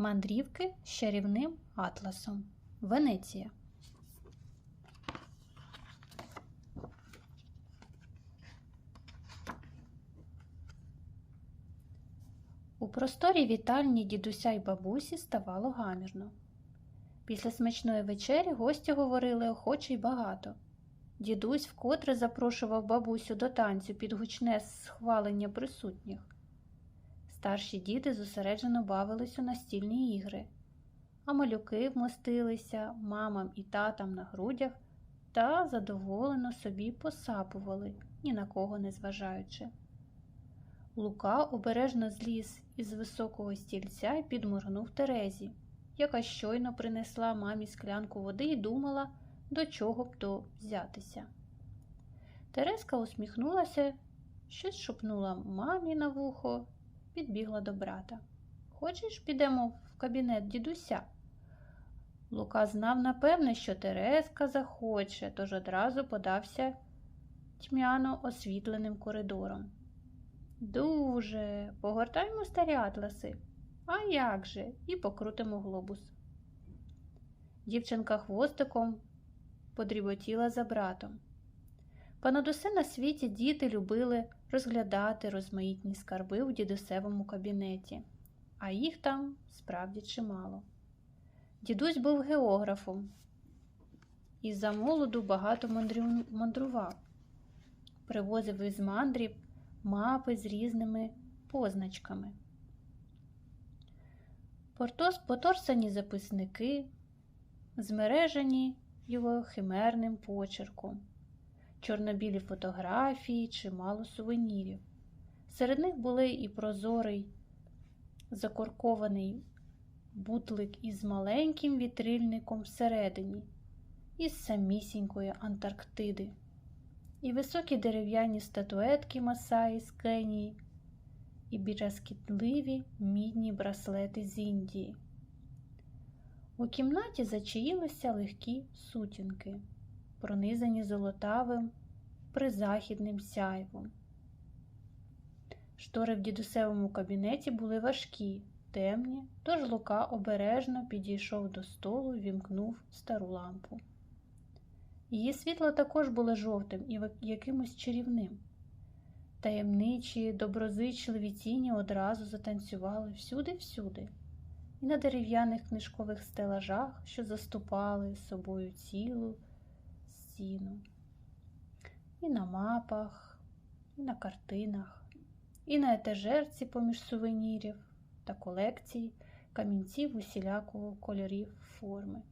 Мандрівки з чарівним атласом. Венеція. У просторі вітальні дідуся й бабусі ставало гамірно. Після смачної вечері гості говорили охоче й багато. Дідусь вкотре запрошував бабусю до танцю під гучне схвалення присутніх. Старші діти зосереджено бавились у настільні ігри, а малюки вмостилися мамам і татам на грудях та задоволено собі посапували, ні на кого не зважаючи. Лука обережно зліз із високого стільця і підморгнув Терезі, яка щойно принесла мамі склянку води і думала, до чого б то взятися. Терезка усміхнулася, щось шепнула мамі на вухо, підбігла до брата. Хочеш, підемо в кабінет дідуся? Лука знав напевне, що Терезка захоче, тож одразу подався тьмяно освітленим коридором. Дуже, погортаємо старі атласи. А як же? І покрутимо глобус. Дівчинка хвостиком подріботіла за братом. Понад усе на світі діти любили розглядати розмаїтні скарби у дідусевому кабінеті, а їх там справді чимало. Дідусь був географом і за молоду багато мандрував, привозив із мандрів мапи з різними позначками. Портос Поторсані записники, змережені його химерним почерком, чорнобілі фотографії, чимало сувенірів. Серед них були і прозорий закоркований бутлик із маленьким вітрильником всередині, із самісінької Антарктиди і високі дерев'яні статуетки Масаї з Кенії, і біразкітливі мідні браслети з Індії. У кімнаті зачаїлися легкі сутінки, пронизані золотавим призахідним сяйвом. Штори в дідусевому кабінеті були важкі, темні, тож Лука обережно підійшов до столу і вімкнув стару лампу. Її світло також було жовтим і якимось чарівним. Таємничі, доброзичливі тіні одразу затанцювали всюди-всюди, і на дерев'яних книжкових стелажах, що заступали собою цілу стіну, і на мапах, і на картинах, і на етажерці поміж сувенірів та колекцій камінців усілякого кольорів форми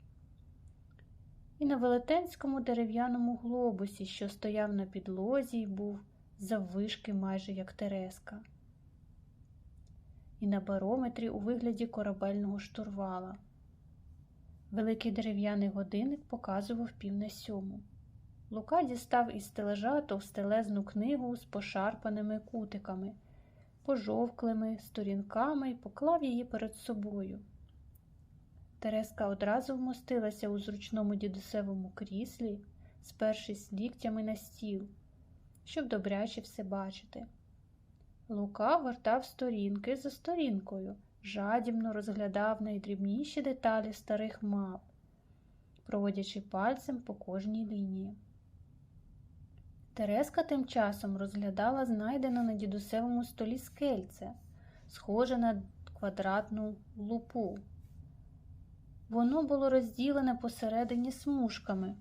і на велетенському дерев'яному глобусі, що стояв на підлозі і був заввишки майже як Тереска, і на барометрі у вигляді корабельного штурвала. Великий дерев'яний годинник показував пів на сьому. Лука дістав із стележа товстелезну книгу з пошарпаними кутиками, пожовклими сторінками і поклав її перед собою. Тереска одразу вмостилася у зручному дідусевому кріслі, спершись ліктями на стіл, щоб добряче все бачити. Лука гортав сторінки за сторінкою, жадібно розглядав найдрібніші деталі старих мап, проводячи пальцем по кожній лінії. Тереска тим часом розглядала знайдене на дідусевому столі скельце, схоже на квадратну лупу. Воно було розділене посередині смужками,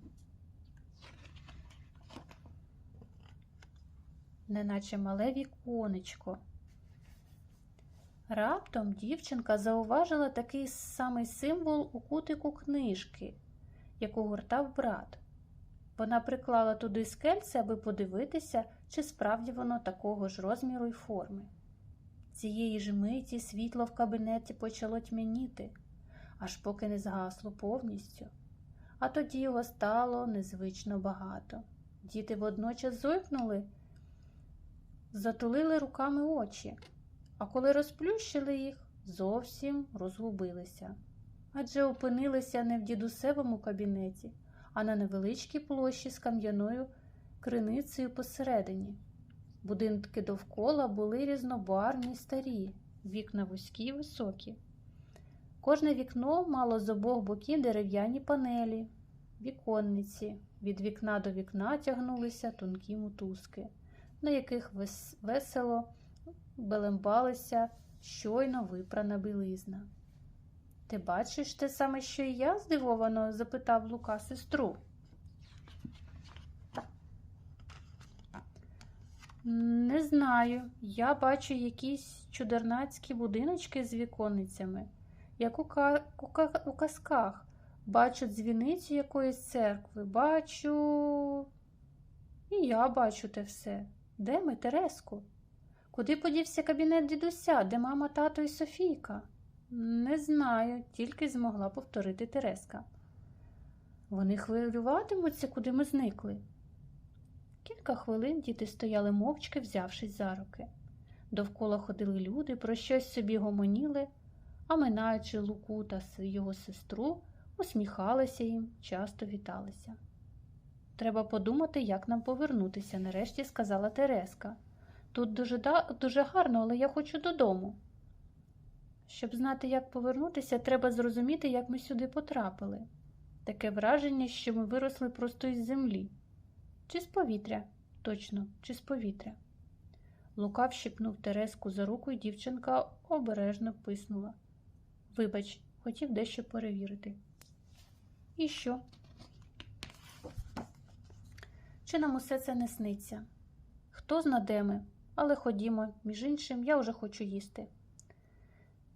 неначе мале віконечко. Раптом дівчинка зауважила такий самий символ у кутику книжки, яку гуртав брат. Вона приклала туди скельце, аби подивитися, чи справді воно такого ж розміру й форми. Цієї ж миті світло в кабінеті почало тьмяніти аж поки не згасло повністю, а тоді його стало незвично багато. Діти водночас зойкнули, затулили руками очі, а коли розплющили їх, зовсім розгубилися. Адже опинилися не в дідусевому кабінеті, а на невеличкій площі з кам'яною криницею посередині. Будинки довкола були різнобарні й старі, вікна вузькі й високі. Кожне вікно мало з обох боків дерев'яні панелі, віконниці. Від вікна до вікна тягнулися тонкі мотузки, на яких весело белембалися щойно випрана білизна. Ти бачиш те саме, що і я? здивовано запитав Лука сестру. Не знаю. Я бачу якісь чудернацькі будиночки з віконницями, як у, ка- у, ка- у казках. Бачу дзвіницю якоїсь церкви, бачу. І я бачу те все. Де ми, Тереску? Куди подівся кабінет дідуся, де мама, тато і Софійка? Не знаю, тільки змогла повторити Тереска. Вони хвилюватимуться, куди ми зникли. Кілька хвилин діти стояли мовчки, взявшись за руки. Довкола ходили люди, про щось собі гомоніли, а минаючи Луку та його сестру, усміхалися їм, часто віталися. Треба подумати, як нам повернутися, нарешті сказала Тереска. Тут дуже, дуже гарно, але я хочу додому. Щоб знати, як повернутися, треба зрозуміти, як ми сюди потрапили. Таке враження, що ми виросли просто із землі. Чи з повітря? Точно, чи з повітря. Лука вщипнув Тереску за руку, і дівчинка обережно писнула. Вибач, хотів дещо перевірити. І що? Чи нам усе це не сниться? Хто зна де ми? Але ходімо, між іншим, я вже хочу їсти.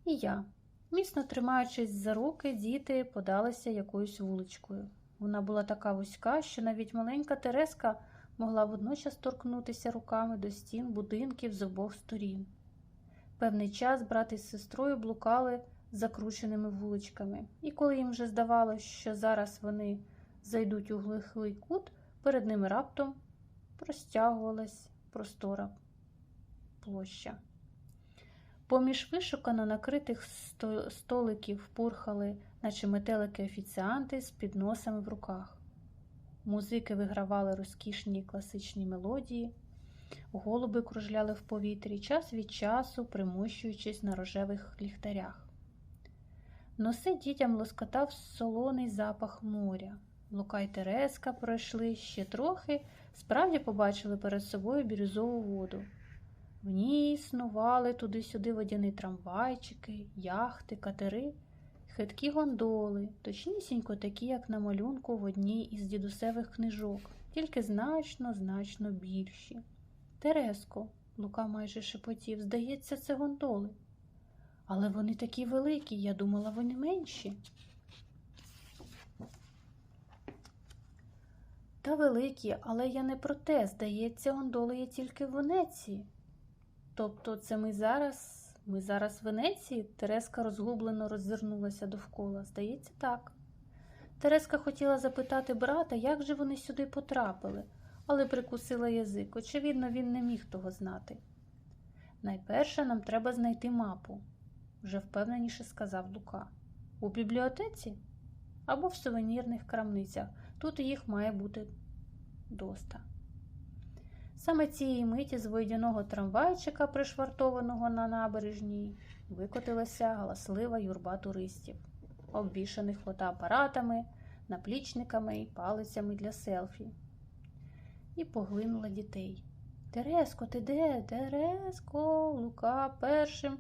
І я, міцно тримаючись за руки, діти подалися якоюсь вуличкою. Вона була така вузька, що навіть маленька Тереска могла водночас торкнутися руками до стін будинків з обох сторін. Певний час брат із сестрою блукали закрученими вуличками, і коли їм вже здавалося, що зараз вони зайдуть у глухий кут, перед ними раптом простягувалась простора площа. Поміж вишукано накритих столиків пурхали, наче метелики офіціанти з підносами в руках. Музики вигравали розкішні класичні мелодії, голуби кружляли в повітрі, час від часу примощуючись на рожевих ліхтарях. Носи дітям лоскотав солоний запах моря. Лука й Тереска пройшли ще трохи, справді побачили перед собою бірюзову воду. В ній снували туди-сюди водяні трамвайчики, яхти, катери, хиткі гондоли, точнісінько такі, як на малюнку в одній із дідусевих книжок, тільки значно, значно більші. Тереско, Лука майже шепотів, здається, це гондоли. Але вони такі великі, я думала, вони менші. Та великі, але я не про те, здається, гондоли є тільки в Венеції. Тобто це ми зараз. Ми зараз в Венеції? Тереска розгублено роззирнулася довкола. Здається, так. Тереска хотіла запитати брата, як же вони сюди потрапили, але прикусила язик. Очевидно, він не міг того знати. Найперше нам треба знайти мапу, вже впевненіше сказав Лука. У бібліотеці або в сувенірних крамницях. Тут їх має бути доста. Саме цієї миті з водяного трамвайчика, пришвартованого на набережній, викотилася галаслива юрба туристів, обвішаних фотоапаратами, наплічниками і палицями для селфі. І поглинула дітей. Тереско, ти де? Тереско, Лука першим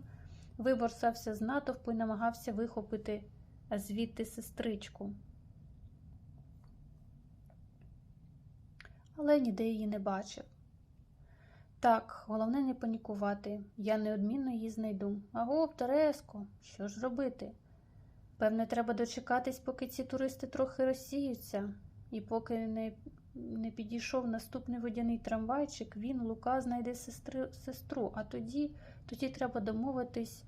виборсався з натовпу і намагався вихопити звідти сестричку. Але ніде її не бачив. Так, головне не панікувати. Я неодмінно її знайду. Агов, Тереско, що ж робити? Певне, треба дочекатись, поки ці туристи трохи розсіються, і поки не, не підійшов наступний водяний трамвайчик, він, Лука, знайде сестри, сестру, а тоді, тоді треба домовитись,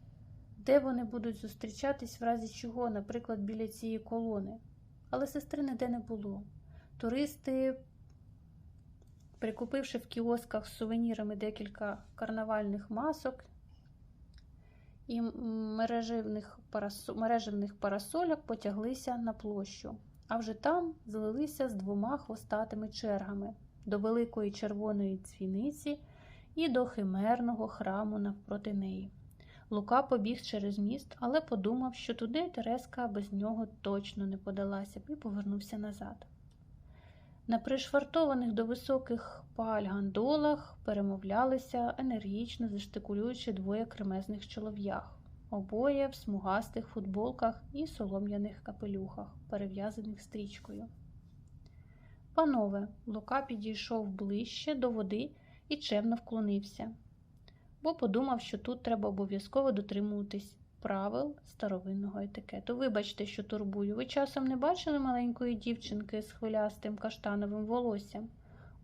де вони будуть зустрічатись, в разі чого, наприклад, біля цієї колони. Але сестри ніде не було. Туристи Прикупивши в кіосках з сувенірами декілька карнавальних масок і мереживних, парасо... мереживних парасольок, потяглися на площу, а вже там злилися з двома хвостатими чергами до великої червоної дзвіниці і до химерного храму навпроти неї. Лука побіг через міст, але подумав, що туди Тереска без нього точно не подалася б і повернувся назад. На пришвартованих до високих паль гандолах перемовлялися, енергічно застикулюючи двоє кремезних чолов'ях, обоє в смугастих футболках і солом'яних капелюхах, перев'язаних стрічкою. Панове, Лука підійшов ближче до води і чемно вклонився, бо подумав, що тут треба обов'язково дотримуватись правил старовинного етикету. Вибачте, що турбую. Ви часом не бачили маленької дівчинки з хвилястим каштановим волоссям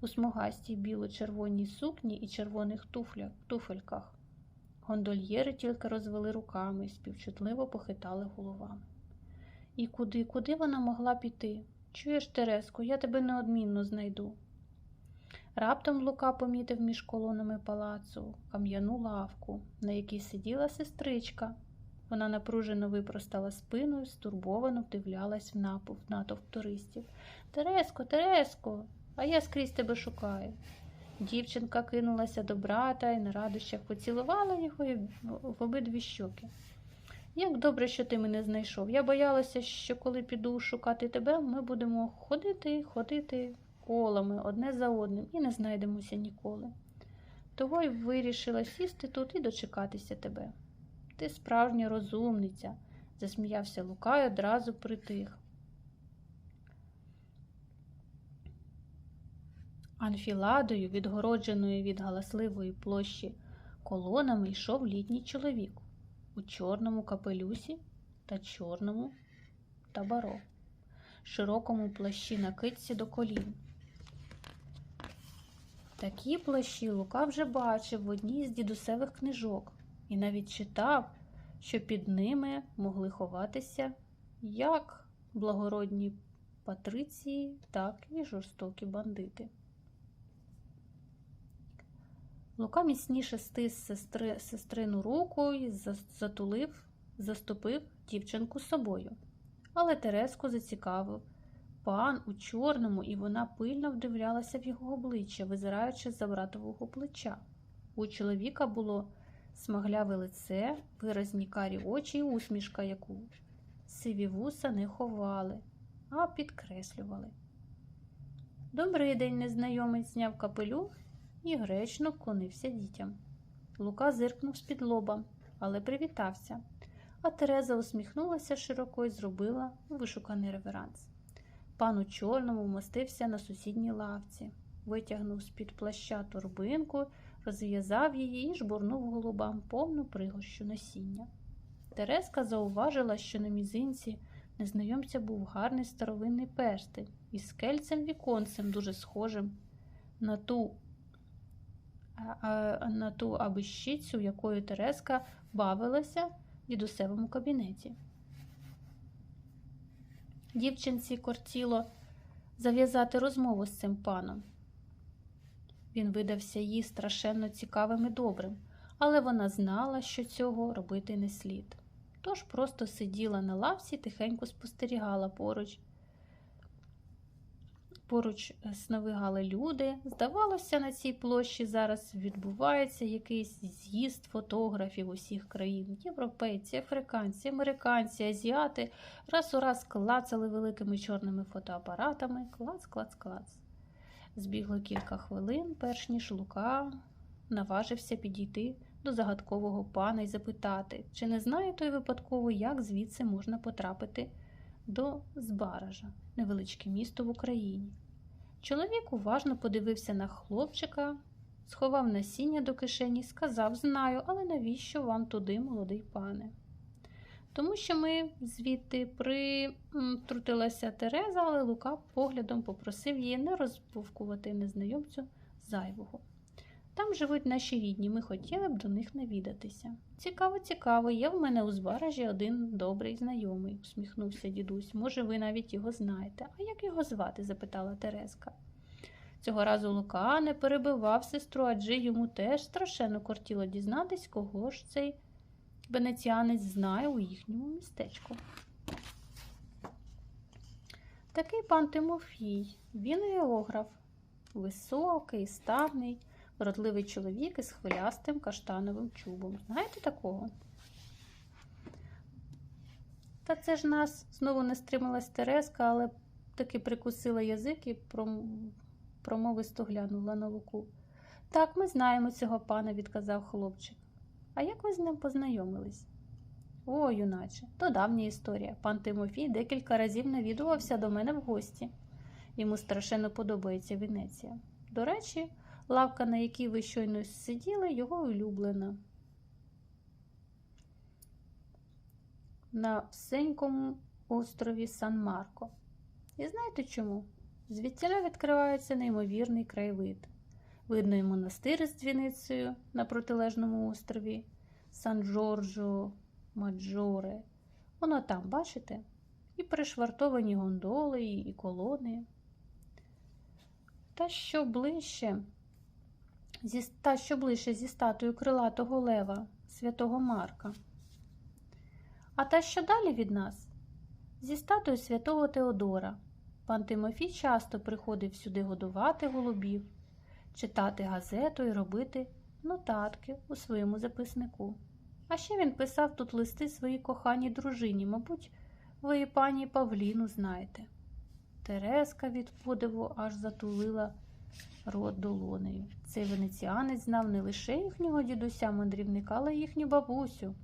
у смугастій біло-червоній сукні і червоних туфлях, туфельках. Гондольєри тільки розвели руками і співчутливо похитали головами. І куди, куди вона могла піти? Чуєш, Тереско, я тебе неодмінно знайду. Раптом Лука помітив між колонами палацу кам'яну лавку, на якій сиділа сестричка. Вона напружено випростала спину і стурбовано вдивлялась в напов натовп туристів. Тереско, Тереско, а я скрізь тебе шукаю. Дівчинка кинулася до брата і на радощах поцілувала його в обидві щоки. Як добре, що ти мене знайшов. Я боялася, що коли піду шукати тебе, ми будемо ходити, ходити колами одне за одним і не знайдемося ніколи. Того й вирішила сісти тут і дочекатися тебе. Ти справжня розумниця, засміявся Лука й одразу притих. Анфіладою, відгородженою від галасливої площі колонами, йшов літній чоловік у чорному капелюсі та чорному табаро, широкому плащі на китці до колін. Такі плащі Лука вже бачив в одній з дідусевих книжок і навіть читав, що під ними могли ховатися як благородні патриції, так і жорстокі бандити. Лука міцніше стис сестри, сестрину руку і затулив, заступив дівчинку собою. Але Тереску зацікавив пан у чорному, і вона пильно вдивлялася в його обличчя, визираючи з-за братового плеча. У чоловіка було смагляве лице, виразні карі очі і усмішка, яку сиві вуса не ховали, а підкреслювали. Добрий день, незнайомець зняв капелюх і гречно вклонився дітям. Лука зиркнув з-під лоба, але привітався, а Тереза усміхнулася широко і зробила вишуканий реверанс. Пан у чорному вмостився на сусідній лавці, витягнув з-під плаща торбинку, розв'язав її і жбурнув голубам повну пригощу насіння. Тереска зауважила, що на мізинці незнайомця був гарний старовинний перстень із скельцем віконцем, дуже схожим на ту на ту абищицю, якою Тереска бавилася в дідусевому кабінеті. Дівчинці кортіло зав'язати розмову з цим паном. Він видався їй страшенно цікавим і добрим, але вона знала, що цього робити не слід. Тож просто сиділа на лавці і тихенько спостерігала поруч Поруч сновигали люди. Здавалося, на цій площі зараз відбувається якийсь з'їзд фотографів усіх країн. Європейці, африканці, американці, азіати раз у раз клацали великими чорними фотоапаратами. Клац, клац, клац. Збігло кілька хвилин, перш ніж Лука наважився підійти до загадкового пана і запитати, чи не знає той випадково, як звідси можна потрапити до Збаража, невеличке місто в Україні. Чоловік уважно подивився на хлопчика, сховав насіння до кишені, сказав Знаю, але навіщо вам туди, молодий пане? Тому що ми звідти притрутилася Тереза, але Лука поглядом попросив її не розповкувати незнайомцю зайвого. Там живуть наші рідні, ми хотіли б до них навідатися. Цікаво, цікаво, є в мене у збаражі один добрий знайомий, усміхнувся дідусь. Може, ви навіть його знаєте. А як його звати? запитала Тереска. Цього разу Лука не перебивав сестру, адже йому теж страшенно кортіло дізнатись, кого ж цей венеціанець знає у їхньому містечку. Такий пан Тимофій, він географ, високий, ставний. Родливий чоловік із хвилястим каштановим чубом. Знаєте такого? Та це ж нас знову не стрималась Тереска, але таки прикусила язик і промовисто глянула на Луку. Так, ми знаємо цього пана, відказав хлопчик. А як ви з ним познайомились? О, юначе, то давня історія. Пан Тимофій декілька разів навідувався до мене в гості. Йому страшенно подобається Венеція. До речі, лавка, на якій ви щойно сиділи, його улюблена. На всенькому острові Сан-Марко. І знаєте чому? Звідтіля відкривається неймовірний краєвид. Видно і монастир з дзвіницею на протилежному острові Сан-Джорджо Маджоре. Воно там, бачите? І пришвартовані гондоли, і колони. Та що ближче, зі, та що ближче зі статую крилатого лева святого Марка. А та що далі від нас? Зі статую святого Теодора. Пан Тимофій часто приходив сюди годувати голубів, читати газету і робити нотатки у своєму записнику. А ще він писав тут листи своїй коханій дружині, мабуть, ви і пані Павліну знаєте. Тереска від подиву аж затулила рот долонею. Цей венеціанець знав не лише їхнього дідуся мандрівника, але й їхню бабусю.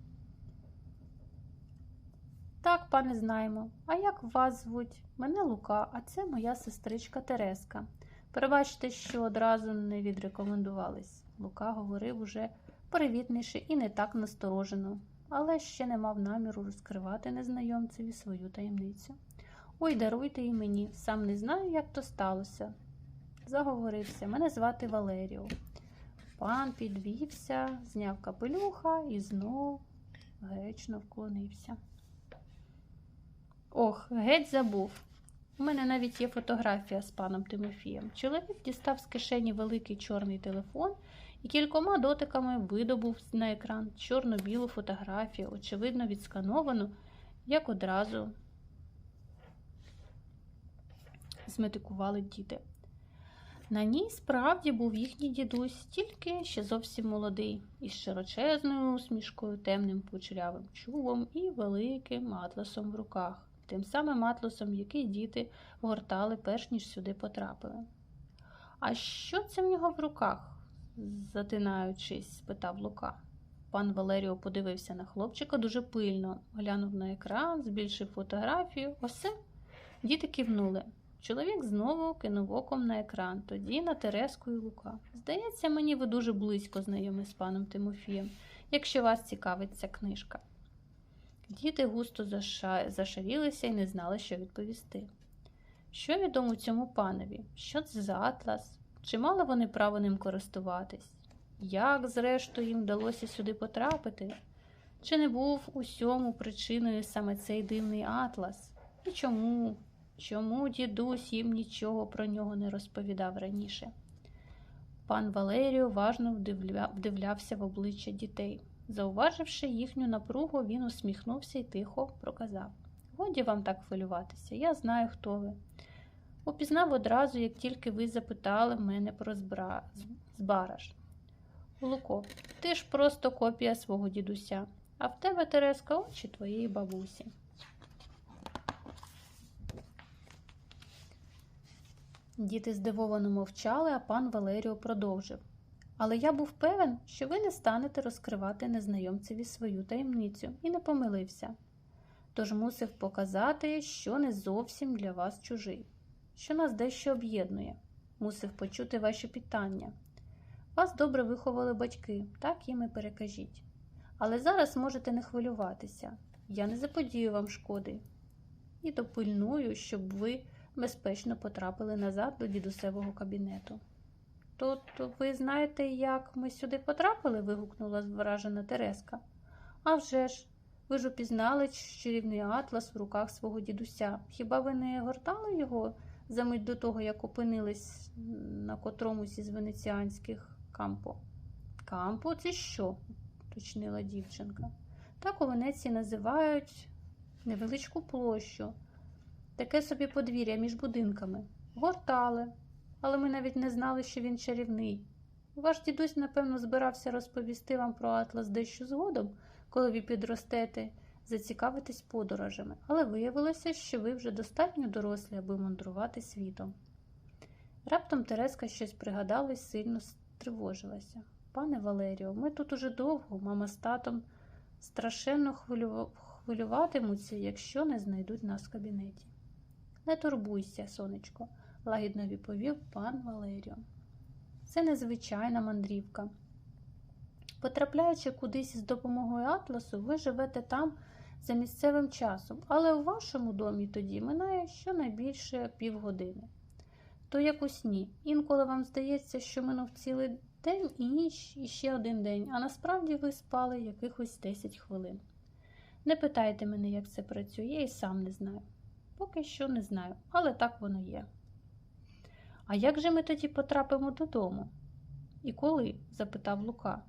Так, пане, знаємо. А як вас звуть? Мене Лука, а це моя сестричка Тереска. Пробачте, що одразу не відрекомендувались. Лука говорив уже привітніше і не так насторожено, але ще не мав наміру розкривати незнайомцеві свою таємницю. Ой, даруйте і мені, сам не знаю, як то сталося. Заговорився, мене звати Валеріо. Пан підвівся, зняв капелюха і знов гречно вклонився. Ох, геть забув. У мене навіть є фотографія з паном Тимофієм. Чоловік дістав з кишені великий чорний телефон і кількома дотиками видобув на екран чорно-білу фотографію, очевидно, відскановану, як одразу зметикували діти. На ній справді був їхній дідусь, тільки ще зовсім молодий, із широчезною усмішкою, темним кучерявим чубом і великим атласом в руках, тим самим атласом, який діти гортали, перш ніж сюди потрапили. А що це в нього в руках? затинаючись, спитав Лука. Пан Валеріо подивився на хлопчика дуже пильно, глянув на екран, збільшив фотографію. Осе діти кивнули. Чоловік знову кинув оком на екран, тоді на Тереску і Лука. Здається, мені ви дуже близько знайомі з паном Тимофієм, якщо вас цікавить ця книжка. Діти густо заша... зашарілися і не знали, що відповісти. Що відомо цьому панові? Що це за атлас? Чи мали вони право ним користуватись? Як, зрештою, їм вдалося сюди потрапити? Чи не був усьому причиною саме цей дивний атлас? І чому? Чому дідусь їм нічого про нього не розповідав раніше? Пан Валеріо уважно вдивля... вдивлявся в обличчя дітей. Зауваживши їхню напругу, він усміхнувся і тихо проказав Годі вам так хвилюватися, я знаю, хто ви. Упізнав одразу, як тільки ви запитали мене про збра... збараж. Луко, ти ж просто копія свого дідуся, а в тебе Тереска очі твоєї бабусі. Діти здивовано мовчали, а пан Валеріо продовжив. Але я був певен, що ви не станете розкривати незнайомцеві свою таємницю і не помилився. Тож мусив показати, що не зовсім для вас чужий, що нас дещо об'єднує, мусив почути ваші питання. Вас добре виховали батьки, так їм і перекажіть. Але зараз можете не хвилюватися. Я не заподію вам шкоди і допильную, щоб ви безпечно потрапили назад до дідусевого кабінету. То, ви знаєте, як ми сюди потрапили? вигукнула вражена Тереска. «А вже ж, ви ж упізнали чарівний атлас в руках свого дідуся. Хіба ви не гортали його за мить до того, як опинились на котромусь із венеціанських кампо? Кампо це що? уточнила дівчинка. Так у Венеції називають невеличку площу. Таке собі подвір'я між будинками. Гортали, але ми навіть не знали, що він чарівний. Ваш дідусь, напевно, збирався розповісти вам про атлас дещо згодом, коли ви підростете, зацікавитись подорожами, але виявилося, що ви вже достатньо дорослі, аби мандрувати світом. Раптом Тереска щось пригадала і сильно стривожилася. Пане Валеріо, ми тут уже довго, мама з татом страшенно хвилюватимуться, якщо не знайдуть нас в кабінеті. Не турбуйся, сонечко, лагідно відповів пан Валеріо. Це незвичайна мандрівка. Потрапляючи кудись з допомогою атласу, ви живете там за місцевим часом, але у вашому домі тоді минає щонайбільше півгодини. То як у сні. Інколи вам здається, що минув цілий день і ніч, і ще один день, а насправді ви спали якихось 10 хвилин. Не питайте мене, як це працює, я і сам не знаю. Поки що не знаю, але так воно є. А як же ми тоді потрапимо додому? І коли? запитав Лука.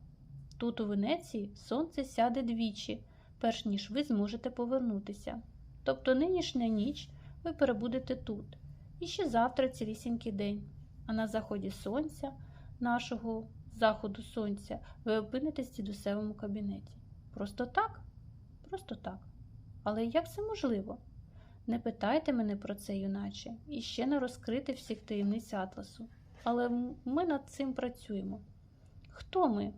Тут, у Венеції, сонце сяде двічі, перш ніж ви зможете повернутися. Тобто нинішня ніч ви перебудете тут, і ще завтра цілісінький день. А на заході сонця, нашого заходу сонця, ви опинитесь в дідусевому кабінеті. Просто так? Просто так. Але як це можливо? Не питайте мене про це, юначе, і ще не розкрити всіх таємниць атласу. Але ми над цим працюємо. Хто ми?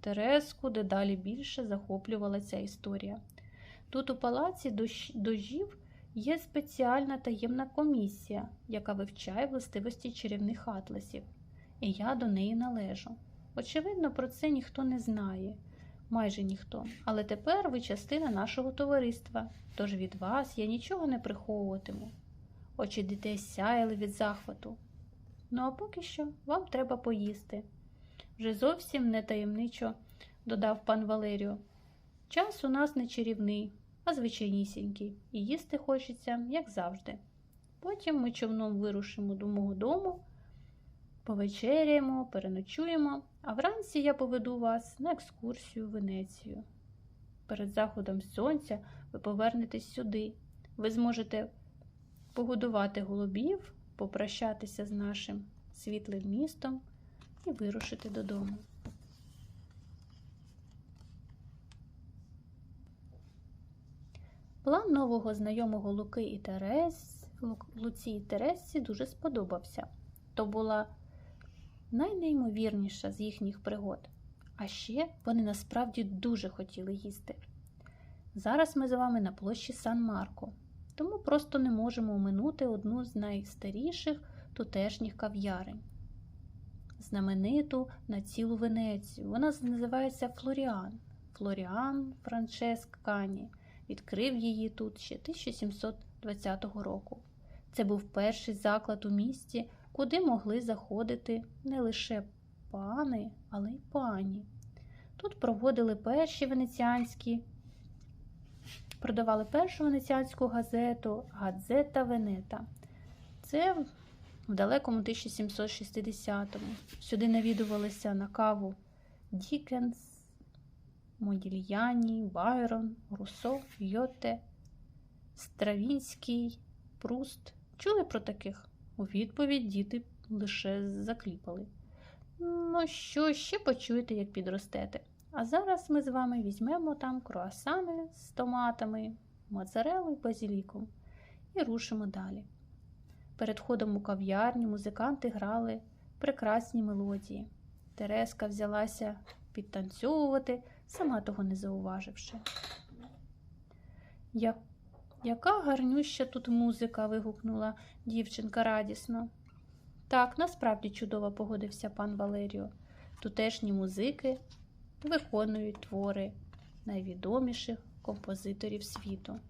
Тереску дедалі більше захоплювала ця історія. Тут у палаці дожів є спеціальна таємна комісія, яка вивчає властивості чарівних атласів, і я до неї належу. Очевидно, про це ніхто не знає, майже ніхто. Але тепер ви частина нашого товариства, тож від вас я нічого не приховуватиму. Очі дітей сяяли від захвату. Ну а поки що вам треба поїсти. Вже зовсім не таємничо, додав пан Валеріо. Час у нас не чарівний, а звичайнісінький, і їсти хочеться, як завжди. Потім ми човном вирушимо до мого дому, повечеряємо, переночуємо, а вранці я поведу вас на екскурсію в Венецію. Перед заходом сонця ви повернетесь сюди. Ви зможете погодувати голубів, попрощатися з нашим світлим містом і вирушити додому. План нового знайомого Луки і Терес, Луці і Тересці дуже сподобався. То була найнеймовірніша з їхніх пригод. А ще вони насправді дуже хотіли їсти. Зараз ми з вами на площі Сан Марко, тому просто не можемо оминути одну з найстаріших тутешніх кав'ярень знамениту на цілу Венецію. Вона називається Флоріан. Флоріан Франческ Кані відкрив її тут ще 1720 року. Це був перший заклад у місті, куди могли заходити не лише пани, але й пані. Тут проводили перші венеціанські, продавали першу венеціанську газету Газета Венета. Це в далекому 1760-му. Сюди навідувалися на каву Дікенс, Модільяні, Байрон, Руссо, Йоте, Стравінський, Пруст. Чули про таких? У відповідь діти лише закліпали. Ну, що ще почуєте, як підростете. А зараз ми з вами візьмемо там круасани з томатами, моцарелою базіліком і рушимо далі. Перед ходом у кав'ярню музиканти грали прекрасні мелодії. Тереска взялася підтанцьовувати, сама того не зауваживши. Я... Яка гарнюща тут музика. вигукнула дівчинка радісно. Так, насправді чудово погодився пан Валеріо. Тутешні музики виконують твори найвідоміших композиторів світу.